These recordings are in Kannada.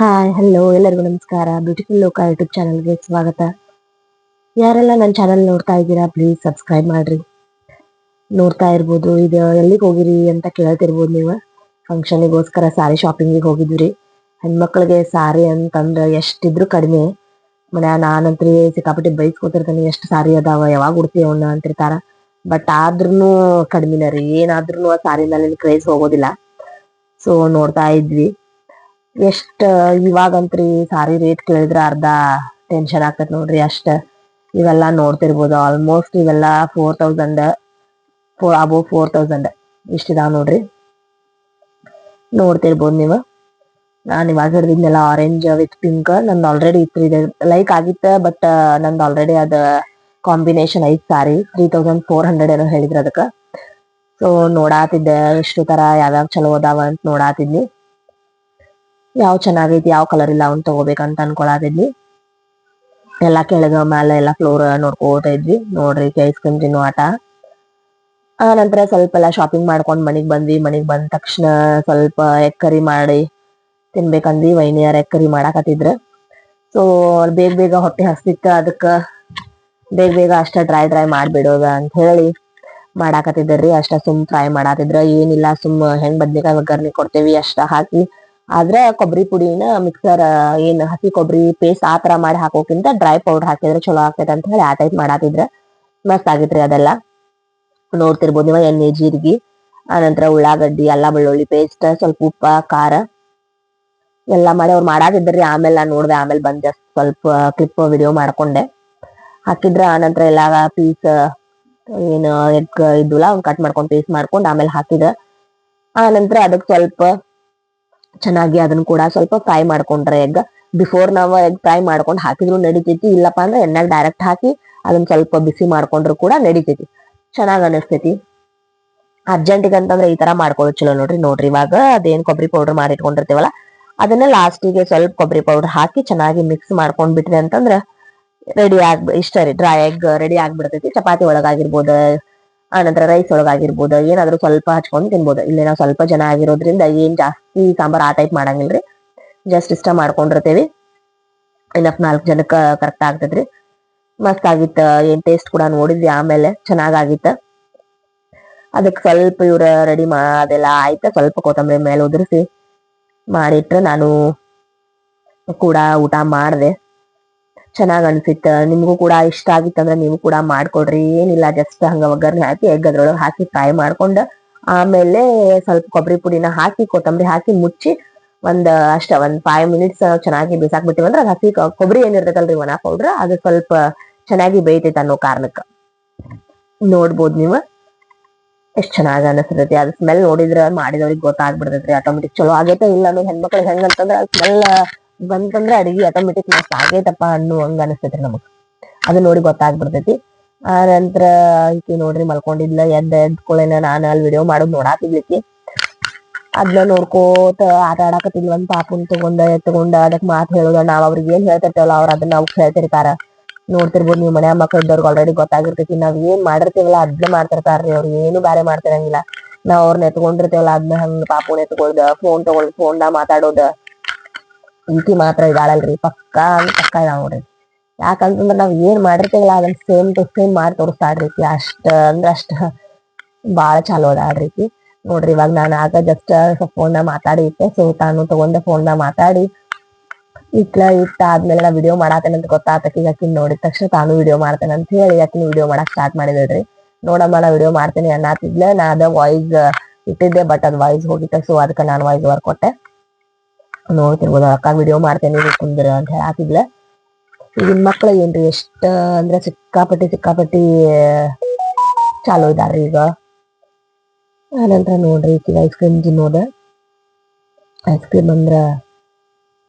ಹಾಯ್ ಹಲೋ ಎಲ್ಲರಿಗೂ ನಮಸ್ಕಾರ. ಬ್ಯೂಟಿಫುಲ್ ಲೋಕ ಯೂಟ್ಯೂಬ್ ಚಾನಲ್ಗೆ ಸ್ವಾಗತ. ಯಾರೆಲ್ಲ ನನ್ನ ಚಾನಲ್ ನೋಡ್ತಾ ಇದ್ದೀರಾ ಪ್ಲೀಸ್ ಸಬ್ಸ್ಕ್ರೈಬ್ ಮಾಡ್ರಿ. ನೋಡ್ತಾ ಇರ್ಬೋದು ಇದು ಎಲ್ಲಿಗೆ ಹೋಗಿರಿ ಅಂತ ಕೇಳ್ತಿರ್ಬೋದು ನೀವು. ಫಂಕ್ಷನಿಗೋಸ್ಕರ ಸಾರಿ ಶಾಪಿಂಗಿಗೆ ಹೋಗಿದ್ವಿ ಹೆಣ್ಮಕ್ಳಿಗೆ ಸಾರಿ ಅಂತಂದ್ರೆ ಎಷ್ಟಿದ್ರು ಕಡಿಮೆ. ಮನೆ ನಾನಂತ್ರಿ ಸಿಕ್ಕಾಪಟ್ಟೆ ಬೈಸ್ಕೊತಿರ್ತೀನಿ, ಎಷ್ಟು ಸಾರಿ ಅದಾವ, ಯಾವಾಗ ಉಡ್ತೀವಿ ಅವನ್ನ ಅಂತಿರ್ತಾರ. ಬಟ್ ಆದ್ರೂ ಕಡಿಮೆನ ರೀ. ಏನಾದ್ರೂ ಆ ಮೇಲೆ ಕ್ರೇಜ್ ಹೋಗೋದಿಲ್ಲ. ಸೊ ನೋಡ್ತಾ ಇದ್ವಿ. ಎಷ್ಟ ಇವಾಗಂತ್ರಿ ಸಾರಿ ರೇಟ್ ಕೇಳಿದ್ರ ಅರ್ಧ ಟೆನ್ಷನ್ ಆಗ್ತೈತಿ ನೋಡ್ರಿ ಅಷ್ಟ. ಇವೆಲ್ಲ ನೋಡ್ತಿರ್ಬೋದು ಆಲ್ಮೋಸ್ಟ್ ಇವೆಲ್ಲ four thousand four above four thousand ಇಷ್ಟಿದಾವ್ ನೋಡ್ರಿ. ನೋಡ್ತಿರ್ಬೋದು ನೀವು. ನಾನು ಇವಾಗ ಹಿಡಿದಿದ್ನೆಲ್ಲ ಆರೆಂಜ್ ವಿತ್ ಪಿಂಕ್ ನಂದು ಆಲ್ರೆಡಿ ಇತ್ತು ಇದೆ ಲೈಕ್ ಆಗಿತ್ತ ಬಟ್ ನಂದು ಆಲ್ರೆಡಿ ಅದ ಕಾಂಬಿನೇಷನ್ ಐತ್ sari. Three thousand four hundred ಏನೋ ಹೇಳಿದ್ರ ಅದಕ್ಕೆ. ಸೊ ನೋಡಾತಿದ್ದೆ ಎಷ್ಟು ತರ ಯಾವ್ಯಾವ ಚಲೋ ಅದಾವ ಅಂತ ನೋಡಾತಿದ್ನಿ. ಯಾವ ಚೆನ್ನಾಗೈತಿ ಯಾವ ಕಲರ್ ಇಲ್ಲ ಅವ್ನು ತಗೋಬೇಕಂತ ಅನ್ಕೊಳತಿದ್ವಿ ಎಲ್ಲಾ ಕೆಳಗ ಮ್ಯಾಲ ಎಲ್ಲಾ ಫ್ಲೋರ್ ನೋಡ್ಕೋತಾ ಇದ್ವಿ. ನೋಡ್ರಿ ಐಸ್ ಕ್ರೀಮ್ ತಿನ್ನೋ ಆಟ. ಆ ನಂತರ ಸ್ವಲ್ಪ ಎಲ್ಲ ಶಾಪಿಂಗ್ ಮಾಡ್ಕೊಂಡ್ ಮನಿಗ್ ಬಂದ್ವಿ. ಮನಿಗ್ ಬಂದ ತಕ್ಷಣ ಸ್ವಲ್ಪ ಎಕ್ಕರಿ ಮಾಡಿ ತಿನ್ಬೇಕಂದ್ವಿ. ವೈನಿಯರ್ ಎಕ್ಕರಿ ಮಾಡಾಕತ್ತಿದ್ರ. ಸೊ ಬೇಗ ಬೇಗ ಹೊಟ್ಟೆ ಹಸ್ತಿತ್ತ ಅದಕ್ಕ ಬೇಗ ಬೇಗ ಅಷ್ಟ ಡ್ರೈ ಡ್ರೈ ಮಾಡ್ಬಿಡೋದ ಅಂತ ಹೇಳಿ ಮಾಡಾಕತ್ತಿದ್ರಿ. ಅಷ್ಟ ಸುಮ್ ಫ್ರೈ ಮಾಡಾತಿದ್ರ. ಏನಿಲ್ಲ, ಸುಮ್ ಹೆಂಗ್ ಬದ್ನಿಕಾಯಿ ಒಗ್ಗರ್ನಿ ಕೊಡ್ತೇವಿ ಅಷ್ಟ ಹಾಕಿ ಆದ್ರೆ ಕೊಬ್ಬರಿ ಪುಡಿನ ಮಿಕ್ಸರ್ ಏನ್ ಹಸಿ ಕೊಬ್ಬರಿ ಪೇಸ್ಟ್ ಆ ತರ ಮಾಡಿ ಹಾಕೋಕ್ಕಿಂತ ಡ್ರೈ ಪೌಡರ್ ಹಾಕಿದ್ರೆ ಚಲೋ ಆಗ್ತೈತೆ ಅಂತ ಹೇಳಿ ಆ ಟೈಪ್ ಮಾಡಾತಿದ್ರ ಮಸ್ತ್ ಆಗಿತ್ರಿ ಅದೆಲ್ಲ. ನೋಡ್ತಿರ್ಬೋದು ನೀವು ಎಣ್ಣೆ, ಜೀರಿಗೆ, ಆನಂತರ ಉಳ್ಳಾಗಡ್ಡಿ, ಅಲ್ಲ ಬೆಳ್ಳುಳ್ಳಿ ಪೇಸ್ಟ್ ಸ್ವಲ್ಪ ಉಪ್ಪ, ಖಾರ ಎಲ್ಲ ಮಾಡಿ ಅವ್ರು ಮಾಡಾತಿದ್ರಿ. ಆಮೇಲೆ ನಾನು ನೋಡ್ದೆ, ಆಮೇಲೆ ಬಂದ್ ಸ್ವಲ್ಪ ಕ್ಲಿಪ್ ವಿಡಿಯೋ ಮಾಡ್ಕೊಂಡೆ. ಹಾಕಿದ್ರ ಆನಂತರ ಎಲ್ಲ ಪೀಸ್ ಏನು ಎಗ್ ಇದ್ವಲ್ಲ ಅವ್ನು ಕಟ್ ಮಾಡ್ಕೊಂಡು ಪೀಸ್ ಮಾಡ್ಕೊಂಡು ಆಮೇಲೆ ಹಾಕಿದ. ಆನಂತರ ಅದಕ್ಕೆ ಸ್ವಲ್ಪ ಚೆನ್ನಾಗಿ ಅದನ್ನ ಕೂಡ ಸ್ವಲ್ಪ ಫ್ರೈ ಮಾಡ್ಕೊಂಡ್ರೆ ಎಗ್ ಬಿಫೋರ್ ನಾವು ಎಗ್ ಫ್ರೈ ಮಾಡ್ಕೊಂಡು ಹಾಕಿದ್ರು ನಡಿತೈತಿ. ಇಲ್ಲಪ್ಪ ಅಂದ್ರೆ ಎಣ್ಣೆಗ್ ಡೈರೆಕ್ಟ್ ಹಾಕಿ ಅದನ್ನ ಸ್ವಲ್ಪ ಬಿಸಿ ಮಾಡ್ಕೊಂಡ್ರು ಕೂಡ ನಡಿತೈತಿ. ಚೆನ್ನಾಗ್ ಅನಿಸ್ತೈತಿ. ಅರ್ಜೆಂಟಿಗೆ ಅಂತಂದ್ರೆ ಈ ತರ ಮಾಡ್ಕೊಳ್ಳೋದು ಚಲೋ ನೋಡ್ರಿ. ನೋಡ್ರಿ ಇವಾಗ ಅದೇನ್ ಕೊಬ್ಬರಿ ಪೌಡರ್ ಮಾಡಿ ಇಟ್ಕೊಂಡಿರ್ತೀವಲ್ಲ ಅದನ್ನ ಲಾಸ್ಟಿಗೆ ಸ್ವಲ್ಪ ಕೊಬ್ಬರಿ ಪೌಡರ್ ಹಾಕಿ ಚೆನ್ನಾಗಿ ಮಿಕ್ಸ್ ಮಾಡ್ಕೊಂಡ್ ಬಿಟ್ರಿ ಅಂತಂದ್ರ ರೆಡಿ ಆಗ್ ಇಷ್ಟ ರೀ. ಡ್ರೈ ಎಗ್ ರೆಡಿ ಆಗ್ಬಿಡ್ತೈತಿ. ಚಪಾತಿ ಒಳಗಾಗಿರ್ಬೋದು ಆನಂತರ ರೈಸ್ ಒಳಗಾಗಿರ್ಬೋದು, ಏನಾದ್ರೂ ಸ್ವಲ್ಪ ಹಚ್ಕೊಂಡ್ ತಿನ್ಬೋದು. ಇಲ್ಲಿ ನಾವು ಸ್ವಲ್ಪ ಜನ ಆಗಿರೋದ್ರಿಂದ ಏನ್ ಜಾಸ್ತಿ ಸಾಂಬಾರ್ ಆ ಟೈಪ್ ಮಾಡಂಗಿಲ್ರಿ. ಜಸ್ಟ್ ಇಷ್ಟ ಮಾಡ್ಕೊಂಡಿರ್ತೇವಿ. ಇನ್ನಪ್ ನಾಲ್ಕು ಜನಕ್ಕ ಕರೆಕ್ಟ್ ಆಗ್ತದ್ರಿ. ಮಸ್ತ್ ಆಗಿತ್ತ, ಏನ್ ಟೇಸ್ಟ್ ಕೂಡ ನೋಡಿದ್ವಿ ಆಮೇಲೆ ಚೆನ್ನಾಗಾಗಿತ್ತ ಅದಕ್ಕೆ ಸ್ವಲ್ಪ ಇವ್ರ ರೆಡಿ ಅದೆಲ್ಲ ಆಯ್ತ. ಸ್ವಲ್ಪ ಕೊತ್ತಂಬರಿ ಮೇಲೆ ಉದುರಿಸಿ, ಮಾಡಿಟ್ರೆ ನಾನು ಕೂಡ ಊಟ ಮಾಡ್ದೆ. ಚೆನ್ನಾಗ್ ಅನ್ಸಿತ್ತ ನಿಮ್ಗೂ ಕೂಡ ಇಷ್ಟ ಆಗಿತ್ತಂದ್ರ ನೀವು ಕೂಡ ಮಾಡ್ಕೊಡ್ರಿ. ಏನಿಲ್ಲ ಜಸ್ಟ್ ಹಂಗ ಒಗ್ಗರಣೆ ಹಾಕಿ ಎಗ್ ಅದ್ರೊಳಗೆ ಹಾಕಿ ಫ್ರೈ ಮಾಡ್ಕೊಂಡು, ಆಮೇಲೆ ಸ್ವಲ್ಪ ಕೊಬ್ಬರಿ ಪುಡಿನ ಹಾಕಿ, ಕೊತ್ತಂಬರಿ ಹಾಕಿ ಮುಚ್ಚಿ, ಒಂದ್, ಅಷ್ಟ, ಒಂದ್ ಫೈವ್ ಮಿನಿಟ್ಸ್ ಚೆನ್ನಾಗಿ ಬೇಸಾಕ್ ಬಿಟ್ಟಿವಂದ್ರ ಅದ್ ಹಸಿ ಕೊಬ್ಬರಿ ಏನಿರ್ತೈತಲ್ರಿ ಒಣ ಪೌಡ್ರ್ ಅದು ಸ್ವಲ್ಪ ಚೆನ್ನಾಗಿ ಬೇಯ್ತೈತೆ ಅನ್ನೋ ಕಾರಣಕ್ಕ. ನೋಡ್ಬೋದು ನೀವು. ಎಷ್ಟ್ ಚೆನ್ನಾಗಿ ಅನಿಸ್ತೈತಿ. ಅದ್ ಸ್ಮೆಲ್ ನೋಡಿದ್ರ, ಮಾಡಿದವ್ರಿಗೆ ಗೊತ್ತಾಗ್ಬಿಡ್ತೈತ್ರಿ. ಆಟೋಮೆಟಿಕ್ ಚಲೋ ಆಗೈತೆ. ಇಲ್ಲ ಅನ್ನೋ ಹೆಣ್ಮಕ್ಳಿಗೆ ಹೆಂಗಂತಂದ್ರ ಸ್ಮೆಲ್ ಬಂತಂದ್ರೆ ಅಡಿಗೆ ಆಟೋಮೆಟಿಕ್ ಮಸ್ತ್ ಆಗೈತಪ್ಪ ಹಣ್ಣು ಹಂಗ ಅನಿಸ್ತೈತ್ರಿ ನಮಗ್. ಅದು ನೋಡಿ ಗೊತ್ತಾಗ್ಬಿಡ್ತೈತಿ. ಆ, ನಂತರ ಈಕಿ ನೋಡ್ರಿ ಮಲ್ಕೊಂಡಿದ್ಲ, ಎದ್ದ ಎದ್ಕೊಳ್ಳೇನ ನಾನು ಅಲ್ಲಿ ವಿಡಿಯೋ ಮಾಡೋದ್ ನೋಡಾತಿದ್ಲಿಕ್ಕೆ. ಅದ್ನ ನೋಡ್ಕೋತ ಆಟ ಆಡಾಕತ್ತಿದ್ಲ, ಒಂದ್ ಪಾಪುನ್ ತಗೊಂಡ ಎತ್ಕೊಂಡ ಅದಕ್ ಮಾತ್ ಹೇಳೋದ, ನಾವ್ ಅವ್ರಿಗೆ ಏನ್ ಹೇಳ್ತಿರ್ತೇವಲ್ಲ ಅವ್ರ ಅದನ್ನ ಅವ್ ಹೇಳ್ತಿರ್ತಾರ. ನೋಡ್ತಿರ್ಬೋದು ನೀವು ಮನ್ಯಾಗ ಮಕ್ಳು ಇದ್ದವ್ರಿಗೆ ಆಲ್ರೆಡಿ ಗೊತ್ತಾಗಿರ್ತೈತಿ, ನಾವ್ ಏನ್ ಮಾಡಿರ್ತೀವಲ್ಲ ಅದ್ನ ಮಾಡ್ತಿರ್ತಾರ್ರಿ ಅವ್ರು, ಏನು ಬ್ಯಾರೆ ಮಾಡ್ತಿರಂಗಿಲ್ಲ. ನಾವ್ ಅವ್ರನ್ನ ಎತ್ಕೊಂಡಿರ್ತೇವಲ್ಲ, ಅದ್ನ ಹಂಗ ಪಾಪುನ್ ಎತ್ಕೊಳ್ದ ಫೋನ್ ತಗೊಳ್ ನಾ ಮಾತಾಡೋದ. ಈಕಿ ಮಾತ್ರ ಇದಾಳಲ್ರಿ. ಪಕ್ಕಾ ಪಕ್ಕ ಪಕ್ಕಾ ಇದಾಳ ನೋಡ್ರಿ. ಯಾಕಂತಂದ್ರ ನಾವ್ ಏನ್ ಮಾಡಿರ್ತೇವಲ್ಲ ಅದನ್ನ ಸೇಮ್ ಟು ಸೇಮ್ ಮಾಡಿ ತೋರಿಸ್ತಾಳ್ರಿ ಈಕಿ ಅಷ್ಟ ಅಂದ್ರ ಅಷ್ಟ ಬಾಳ ಚಾಲೋ ಅದಾಳ್ರಿ ನೋಡ್ರಿ ಇವಾಗ ನಾನು ಆಗ ಜಸ್ಟ್ ಫೋನ್ ಮಾತಾಡಿ ಇಟ್ಟೆ. ಸೊ ತಾನು ತಗೊಂಡ ಫೋನ್ ಮಾತಾಡಿ. ಇಟ್ಲ, ಇಟ್ಟ ಆದ್ಮೇಲೆ ನಾ ವಿಡಿಯೋ ಮಾಡಾತೇನೆ ಅಂತ ಈಗ ಆಕಿನ್ ನೋಡಿದ ತಕ್ಷಣ ತಾನು ವಿಡಿಯೋ ಮಾಡ್ತೇನೆ ಅಂತ ಹೇಳಿ ಆಕಿನ ವಿಡಿಯೋ ಮಾಡಕ್ ಸ್ಟಾರ್ಟ್ ಮಾಡಿದ್ರಿ ನೋಡಮ್ಮ ನಾ ವಿಡಿಯೋ ಮಾಡ್ತೇನೆ ಅನ್ನತ್ತಿದ್ಲೆ ನಾ ಅದ ವಾಯ್ಸ್ ಇಟ್ಟಿದ್ದೆ ಬಟ್ ಅದ್ ವಾಯ್ಸ್ ಹೋಗಿತ್ತ. ಸೊ ಅದಕ್ಕೆ ನಾನು ವಾಯ್ಸ್ ಓವರ್ ಕೊಟ್ಟೆ. ನೋಡ್ತಿರ್ಬೋದು ಅಕ್ಕ ವಿಡಿಯೋ ಮಾಡ್ತೇನೆ ಕುಂದ್ರ ಅಂತ ಹಾಕಿದ್ಲೆ. ಈಗಿನ ಮಕ್ಳು ಏನ್ರಿ, ಎಷ್ಟ ಅಂದ್ರೆ ಸಿಕ್ಕಾಪಟ್ಟಿ ಸಿಕ್ಕಾಪಟ್ಟಿ, ಚಾಲೋ ಇದಾರ್ರಿ ಈಗ. ಆನಂತರ ನೋಡ್ರಿ, ಈಕಿ ಐಸ್ ಕ್ರೀಮ್ ತಿನ್ನೋದ. ಐಸ್ ಕ್ರೀಮ್ ಅಂದ್ರ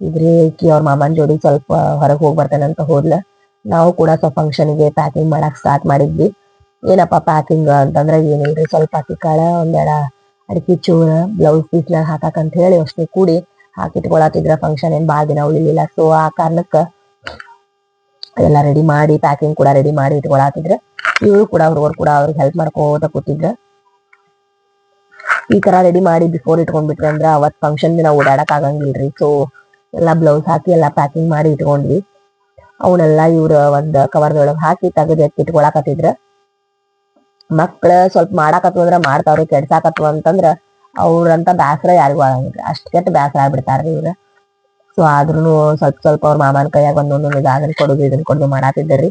ಇದ್ರಿ ಈಕಿ ಅವ್ರ ಮಾಮನ್ ಜೋಡಿ ಸ್ವಲ್ಪ ಹೊರಗೆ ಹೋಗಿ ಬರ್ತಾನೆ ಅಂತ ಹೋದ್ಲ. ನಾವು ಕೂಡ ಸ್ವಲ್ಪ ಫಂಕ್ಷನ್ಗೆ ಪ್ಯಾಕಿಂಗ್ ಮಾಡಕ್ ಸ್ಟಾರ್ಟ್ ಮಾಡಿದ್ವಿ. ಏನಪ್ಪ ಪ್ಯಾಕಿಂಗ್ ಅಂತಂದ್ರೆ ಏನಿಲ್ರಿ ಸ್ವಲ್ಪ ಅಕ್ಕಿ ಕಾಳ ಒಂದೆಡ ಅಡಿಕೆ ಚೂರ ಬ್ಲೌಸ್ ಪೀಸ್ನಾಗ ಹಾಕಾಕ ಅಂತ ಹೇಳಿ ಅಷ್ಟೇ ಕೂಡಿ ಹಾಕಿಟ್ಕೊಳತಿದ್ರ ಫಂಕ್ಷನ್ ಏನ್ ಬಾಳ ದಿನ ಉಳಿಲಿಲ್ಲ. ಸೊ ಆ ಕಾರಣಕ್ಕ ಎಲ್ಲ ರೆಡಿ ಮಾಡಿ ಪ್ಯಾಕಿಂಗ್ ಕೂಡ ರೆಡಿ ಮಾಡಿ ಇಟ್ಕೊಳತಿದ್ರ ಇವರು ಕೂಡ ಹುಡುಗರು ಕೂಡ ಅವ್ರಿಗೆ ಹೆಲ್ಪ್ ಮಾಡ್ಕೋತ ಕೂತಿದ್ರ. ಈ ತರ ರೆಡಿ ಮಾಡಿ ಬಿಫೋರ್ ಇಟ್ಕೊಂಡ್ಬಿಟ್ರಿ ಅಂದ್ರ ಅವತ್ ಫಂಕ್ಷನ್ ದಿನ ಓಡಾಡಕ್ ಆಗಂಗಿಲ್ರಿ. ಸೊ ಎಲ್ಲಾ ಬ್ಲೌಸ್ ಹಾಕಿ, ಎಲ್ಲಾ ಪ್ಯಾಕಿಂಗ್ ಮಾಡಿ ಇಟ್ಕೊಂಡ್ವಿ. ಅವನ್ನೆಲ್ಲ ಇವ್ರ ಒಂದ್ ಕವರ್ದೊಳಗ್ ಹಾಕಿ ತೆಗೆದು ಎತ್ತಿ ಇಟ್ಕೊಳಕತ್ತಿದ್ರ. ಮಕ್ಳ ಸ್ವಲ್ಪ ಮಾಡಾಕತ್ವ ಅಂದ್ರ ಮಾಡ್ತಾವ್ರಿ, ಕೆಡ್ಸಾಕತ್ವ ಅಂತಂದ್ರ ಅವ್ರಂತ ಬ್ಯಾಸರ ಯಾರಿಗೂ ಆಗಂಗಿಲ್ಲ. ಅಷ್ಟ್ ಕೆಟ್ಟ ಬ್ಯಾಸರ ಆಗ್ಬಿಡ್ತಾರ್ರಿ ಇವ್ರ. ಸೊ ಆದ್ರೂ ಸ್ವಲ್ಪ ಸ್ವಲ್ಪ ಅವ್ರ ಮಾಮನ ಕೈಯಾಗ ಒಂದೊಂದೊಂದು ಅದನ್ನ ಕೊಡುದು ಇದನ್ನ ಕೊಡುದು ಮಾಡಾತಿದ್ದರಿ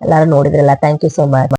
ಎಲ್ಲಾರು ನೋಡಿದ್ರಲ್ಲ ಥ್ಯಾಂಕ್ ಯು ಸೋ ಮಚ್